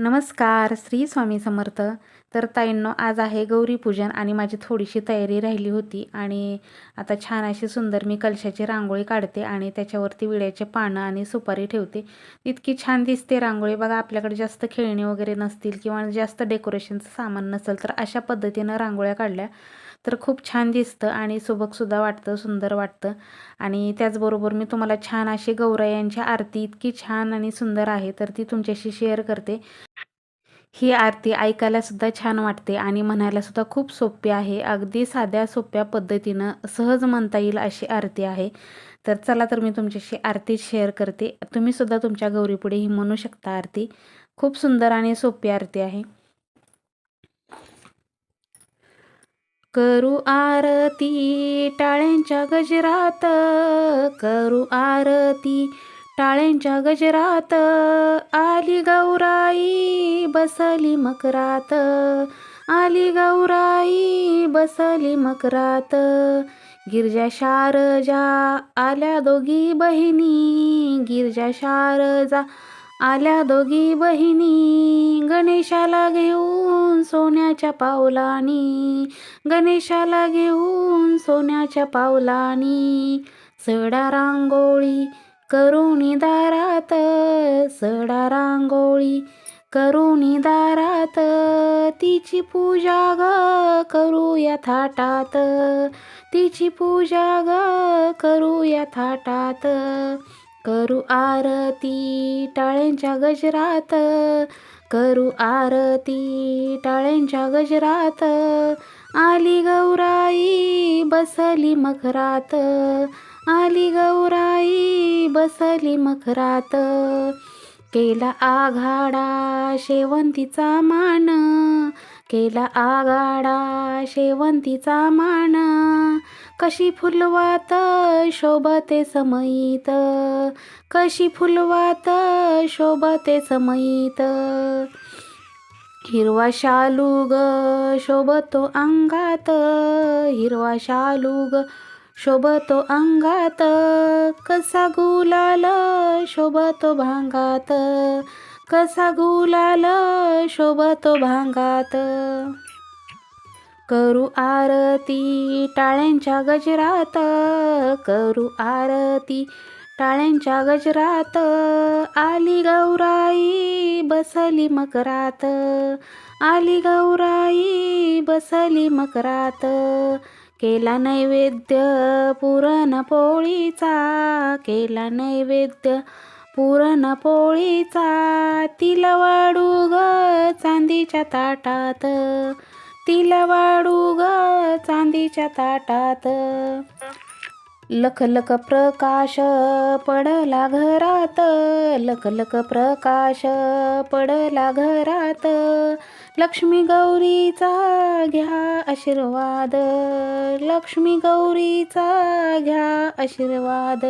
नमस्कार श्री स्वामी समर्थ. तर ताईंनो आज आहे गौरीपूजन आणि माझी थोडीशी तयारी राहिली होती आणि आता छान अशी सुंदर मी कलशाची रांगोळी काढते आणि त्याच्यावरती विड्याचे पानं आणि सुपारी ठेवते. इतकी छान दिसते रांगोळी. बघा आपल्याकडे जास्त खेळणी वगैरे नसतील किंवा जास्त डेकोरेशनचं सामान नसेल तर अशा पद्धतीनं रांगोळ्या काढल्या. तर खूप छान दिसतं आणि सुबकसुद्धा वाटतं सुंदर वाटतं. आणि त्याचबरोबर मी तुम्हाला छान अशी गौरायांची आरती इतकी छान आणि सुंदर आहे तर ती तुमच्याशी शेअर करते. ही आरती ऐकायला सुद्धा छान वाटते आणि म्हणायला सुद्धा खूप सोपी आहे. अगदी साध्या सोप्या पद्धतीनं सहज म्हणता येईल अशी आरती आहे. तर चला तर मी तुमच्याशी आरती शेअर करते. तुम्ही सुद्धा तुमच्या गौरीपुढे ही म्हणू शकता आरती. खूप सुंदर आणि सोपी आरती आहे. करू आरती टाळ्यांच्या गजरात करू आरती टाळ्यांच्या गजरात आली गौराई बसली मकरात. आली गौराई बसली मकरात. गिरजा शारजा आल्या दोघी बहिणी गिरजा शारजा आल्या दोघी बहिणी. गणेशाला घेऊन सोन्याच्या पावलानी गणेशाला घेऊन सोन्याच्या पावलानी सडा रांगोळी करुणी दारात सडा रांगोळी. करुणी दारात तिची पूजा ग करूया थाटात. तिची पूजा ग करूया थाटात. करू आरती टाळ्यांच्या गजरात. करू आरती टाळ्यांच्या गजरात. आली गौराई बसली मखरात. आली गौराई बसली मखरात. केला आघाडा शेवंतीचा मान. केला आघाडा शेवंतीचा मान. कशी फुलवात शोभते समयीत कशी फुलवात शोभते समयीत हिरवा शालूग शोभतो अंगात. हिरवा शालूग शोभतो अंगात कसा गुलाल शोभतो भांगात कसा गुलाल शोभतो भांगात. करू आरती टाळ्यांच्या गजरात करू आरती टाळ्यांच्या गजरात आली गौराई बसली मकरात आली गौराई बसली मकरात. केला नैवेद्य पुरणपोळीचा केला नैवेद्य पुरणपोळीचा तिला वाढू ग चांदीच्या ताटात तिला वाढू ग चांदीच्या ताटात. लख लख प्रकाश पडला घरात लख लख प्रकाश पडला घरात. लक्ष्मी गौरीचा घ्या आशीर्वाद लक्ष्मी गौरीचा घ्या आशीर्वाद.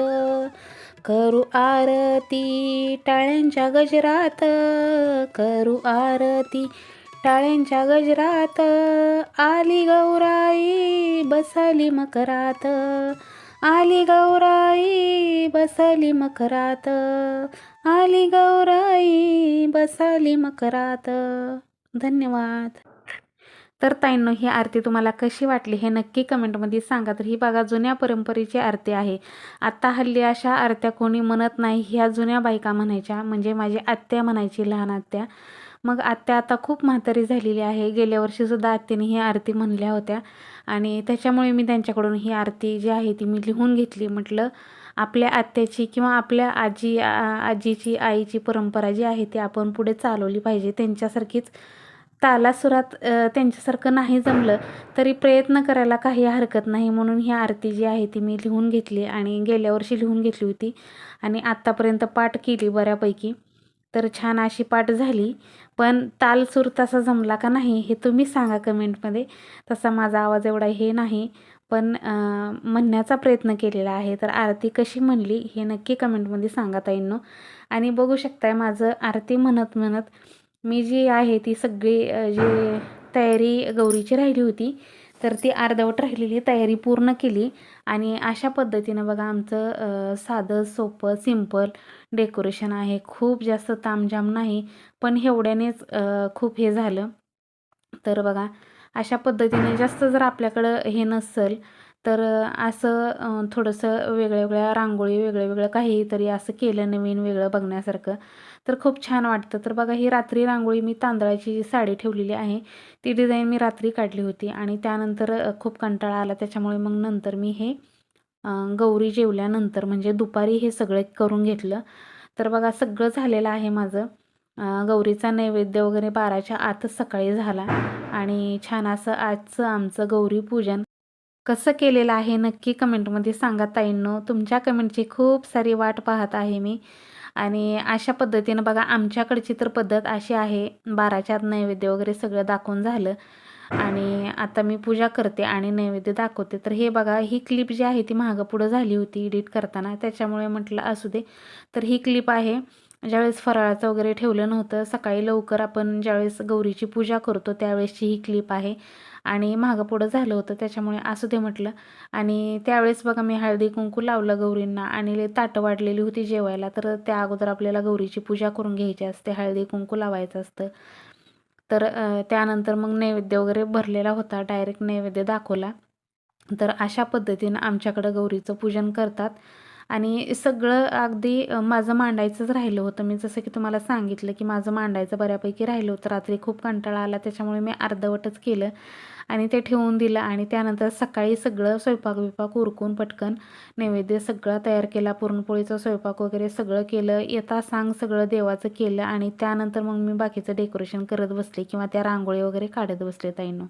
करू आरती टाळ्यांच्या गजरात करू आरती टाळ्यांच्या गजरात आली गौराई बसली मकरात. आली गौराई बसली मकरात. आली गौराई बसली मकरात. धन्यवाद. तर ताईंनो ही आरती तुम्हाला कशी वाटली हे नक्की कमेंटमध्ये सांगा. तर ही बघा जुन्या परंपरेची आरती आहे. आत्ता हल्ली अशा आरत्या कोणी म्हणत नाही. ह्या जुन्या बायका म्हणायच्या म्हणजे माझी आत्या म्हणायची लहान आत्या. मग आत्या आता खूप म्हातारी झालेली आहे. गेल्या वर्षीसुद्धा आत्याने ही आरती म्हणल्या होत्या. आणि त्याच्यामुळे मी त्यांच्याकडून ही आरती जी आहे ती मी लिहून घेतली. म्हटलं आपल्या आत्याची किंवा आपल्या आजी आजीची आईची परंपरा जी आहे ती आपण पुढे चालवली पाहिजे. त्यांच्यासारखीच तालासुरात त्यांच्यासारखं नाही जमलं तरी प्रयत्न करायला काही हरकत नाही म्हणून ही आरती जी आहे ती मी लिहून घेतली आणि गेल्या वर्षी लिहून घेतली होती. आणि आत्तापर्यंत पाठ केली बऱ्यापैकी. तर छान अशी पाठ झाली. पण तालसूर तसा जमला का नाही हे तुम्ही सांगा कमेंटमध्ये. तसा माझा आवाज एवढा हे नाही. पण म्हणण्याचा प्रयत्न केलेला आहे. तर आरती कशी म्हणली हे नक्की कमेंटमध्ये सांगा ताईंनो. आणि बघू शकताय माझं आरती म्हणत म्हणत मी जी आहे ती सगळी जी तयारी गौरीची राहिली होती तर ती अर्धवट राहिलेली तयारी पूर्ण केली. आणि अशा पद्धतीनं बघा आमचं साधं सोपं सिंपल डेकोरेशन आहे. खूप जास्त तामझाम नाही पण एवढ्यानेच खूप हे झालं. तर बघा अशा पद्धतीने जास्त जर आपल्याकडं हे नसेल तर असं थोडंसं वेगळ्या वेगळ्या रांगोळी वेगळं वेगळं काहीतरी असं केलं नवीन वेगळं बघण्यासारखं. तर खूप छान वाटतं. तर बघा ही रात्री रांगोळी मी तांदळाची जी साडी ठेवलेली आहे ती डिझाईन मी रात्री काढली होती आणि त्यानंतर खूप कंटाळा आला. त्याच्यामुळे मग नंतर मी हे गौरी जेवल्यानंतर म्हणजे दुपारी हे सगळं करून घेतलं. तर बघा सगळं झालेलं आहे माझं. गौरीचा नैवेद्य वगैरे बाराच्या आतच सकाळी झाला आणि छान असं आजचं आमचं गौरी पूजन कसं केलेलं आहे नक्की कमेंटमध्ये सांगा ताईंनो. तुमच्या कमेंटची खूप सारी वाट पाहत आहे मी. आणि अशा पद्धतीनं बघा आमच्याकडची तर पद्धत अशी आहे बाराच्या आत नैवेद्य वगैरे सगळं दाखवून झालं. आणि आता मी पूजा करते आणि नैवेद्य दाखवते. तर हे बघा ही क्लिप जी आहे ती महागं पुढं झाली होती एडिट करताना. त्याच्यामुळे म्हटलं असू दे. तर ही क्लिप आहे ज्यावेळेस फराळाचं वगैरे ठेवलं नव्हतं सकाळी लवकर आपण ज्यावेळेस गौरीची पूजा करतो त्यावेळेसची ही क्लिप आहे. आणि मागं पुढं झालं होतं त्याच्यामुळे असू दे म्हटलं. आणि त्यावेळेस बघा मी हळदी कुंकू लावलं गौरींना आणि ताटं वाढलेली होती जेवायला. तर त्या अगोदर आपल्याला गौरीची पूजा करून घ्यायची असते हळदी कुंकू लावायचं असतं. तर त्यानंतर मग नैवेद्य वगैरे भरलेला होता डायरेक्ट नैवेद्य दाखवला. तर अशा पद्धतीनं आमच्याकडं गौरीचं पूजन करतात. आणि सगळं अगदी माझं मांडायचंच राहिलं होतं. मी जसं की तुम्हाला सांगितलं की माझं मांडायचं बऱ्यापैकी राहिलं होतं. रात्री खूप कंटाळा आला त्याच्यामुळे मी अर्धवटच केलं आणि ते ठेवून दिलं आणि त्यानंतर सकाळी सगळं स्वयंपाक बिपाक उरकून पटकन नैवेद्य सगळा तयार केला. पुरणपोळीचा स्वयंपाक वगैरे सगळं केलं. येता सांग सगळं देवाचं केलं आणि त्यानंतर मग मी बाकीचं डेकोरेशन करत बसले किंवा त्या रांगोळी वगैरे काढत बसले ताईनं.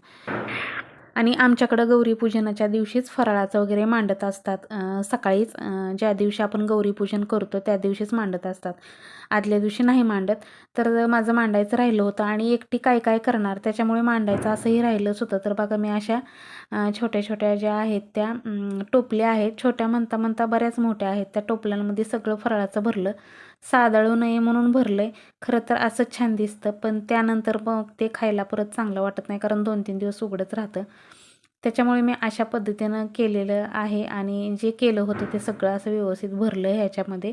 आणि आमच्याकडं गौरीपूजनाच्या दिवशीच फराळाचं वगैरे मांडत असतात. सकाळीच ज्या दिवशी आपण गौरीपूजन करतो त्या दिवशीच मांडत असतात. आदल्या दिवशी नाही मांडत. तर माझं मांडायचं राहिलं होतं आणि एकटी काय काय करणार? त्याच्यामुळे मांडायचं असंही राहिलंच होतं. तर बघा मी अशा छोट्या छोट्या ज्या आहेत त्या टोपल्या आहेत. छोट्या म्हणता म्हणता बऱ्याच मोठ्या आहेत. त्या टोपल्यांमध्ये सगळं फराळाचं भरलं. सादळू नये म्हणून भरलं आहे खरं तर असंच छान दिसतं पण त्यानंतर मग ते खायला परत चांगलं वाटत नाही कारण दोन तीन दिवस उघडत राहतं. त्याच्यामुळे मी अशा पद्धतीनं केलेलं आहे आणि जे केलं होतं ते सगळं असं व्यवस्थित भरलं ह्याच्यामध्ये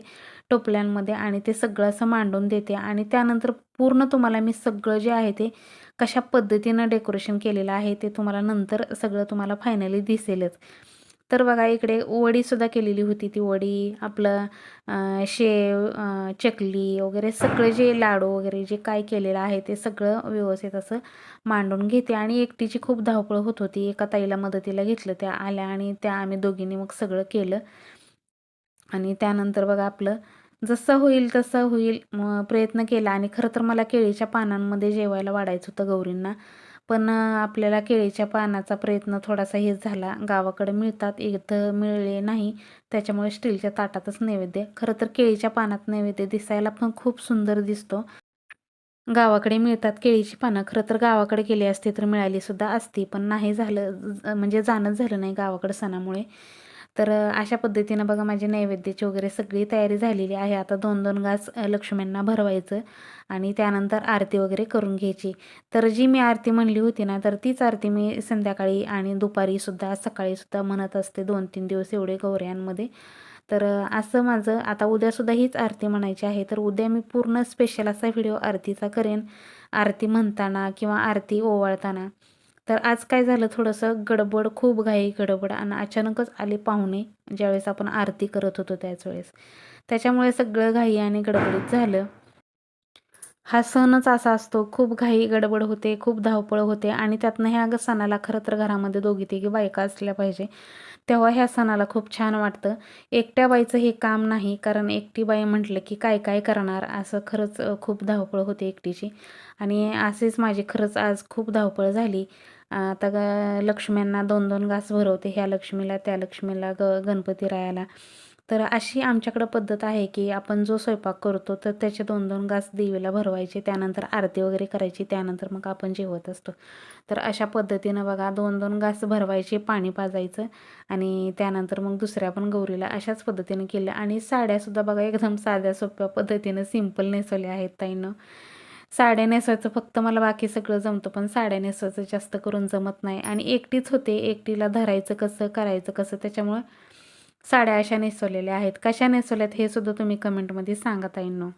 टोपल्यांमध्ये आणि ते सगळं असं मांडून देते. आणि त्यानंतर पूर्ण तुम्हाला मी सगळं जे आहे ते कशा पद्धतीनं डेकोरेशन केलेलं आहे ते तुम्हाला नंतर सगळं तुम्हाला फायनली दिसेलच. तर बघा इकडे वडीसुद्धा केलेली होती ती वडी. आपलं शेव चकली वगैरे सगळे जे लाडू वगैरे जे काय केलेलं आहे ते सगळं व्यवस्थित असं मांडून घेते. आणि एकटीची खूप धावपळ होत होती. एका ताईला मदतीला घेतलं त्या आल्या आणि त्या आम्ही दोघींनी मग सगळं केलं. आणि त्यानंतर बघा आपलं जसं होईल तसं होईल प्रयत्न केला. आणि खरं तर मला केळीच्या पानांमध्ये जेवायला वाढायचं होतं गौरींना. पण आपल्याला केळीच्या पानाचा प्रयत्न थोडासा हेच झाला. गावाकडे मिळतात इथं मिळले नाही. त्याच्यामुळे स्टीलच्या ताटातच नैवेद्य. खरं तर केळीच्या पानात नैवेद्य दिसायला पण खूप सुंदर दिसतो. गावाकडे मिळतात केळीची पानं. खरं तर गावाकडे गेली असती तर मिळाली सुद्धा असती पण नाही झालं ज- म्हणजे जाणंच झालं नाही गावाकडे सणामुळे. तर अशा पद्धतीनं बघा माझी नैवेद्याची वगैरे सगळी तयारी झालेली आहे. आता दोन दोन घास लक्ष्म्यांना भरवायचं आणि त्यानंतर आरती वगैरे करून घ्यायची. तर जी मी आरती म्हणली होती ना तर तीच आरती मी संध्याकाळी आणि दुपारीसुद्धा सकाळीसुद्धा म्हणत असते. दोन तीन दिवस एवढे गौऱ्यांमध्ये. तर असं माझं आता उद्यासुद्धा हीच आरती म्हणायची आहे. तर उद्या मी पूर्ण स्पेशल असा व्हिडिओ आरतीचा करेन. आरती म्हणताना किंवा आरती ओवाळताना. तर आज काय झालं थोडंसं गडबड खूप घाई गडबड आणि अचानकच आले पाहुणे ज्यावेळेस आपण आरती करत होतो त्याच वेळेस. त्याच्यामुळे सगळं घाई आणि गडबडीत झालं. हा सणच असा असतो खूप घाई गडबड होते खूप धावपळ होते आणि त्यातनं ह्या सणाला खरं तर घरामध्ये दोघी तिघी बायका असल्या पाहिजे. तेव्हा ह्या सणाला खूप छान वाटतं. एकट्या बाईचं हे काम नाही कारण एकटी बाई म्हटलं की काय काय करणार असं खरंच खूप धावपळ होते एकटीची. आणि असेच माझी खरंच आज खूप धावपळ झाली. आता ग लक्ष्म्यांना दोन दोन घास भरवते ह्या लक्ष्मीला त्या लक्ष्मीला ग गणपती रायाला. तर अशी आमच्याकडं पद्धत आहे की आपण जो स्वयंपाक करतो तर त्याचे दोन दोन घास देवीला भरवायचे त्यानंतर आरती वगैरे करायची त्यानंतर मग आपण जेवत असतो. तर अशा पद्धतीनं बघा दोन दोन घास भरवायचे पाणी पाजायचं आणि त्यानंतर मग दुसऱ्या पण गौरीला अशाच पद्धतीने केल्या आणि साड्यासुद्धा बघा एकदम साध्या सोप्या पद्धतीनं सिंपल नेसवल्या आहेत ताईनं. साड्या नेसायचं फक्त मला बाकी सगळं जमतं पण साड्या नेसायचं जास्त करून जमत नाही. आणि एकटीच होते एकटीला धरायचं कसं करायचं कसं त्याच्यामुळं साड्या अशा नेसवलेल्या आहेत. कशा नेसवल्यात हे सुद्धा तुम्ही कमेंटमध्ये सांगा ताईंनो.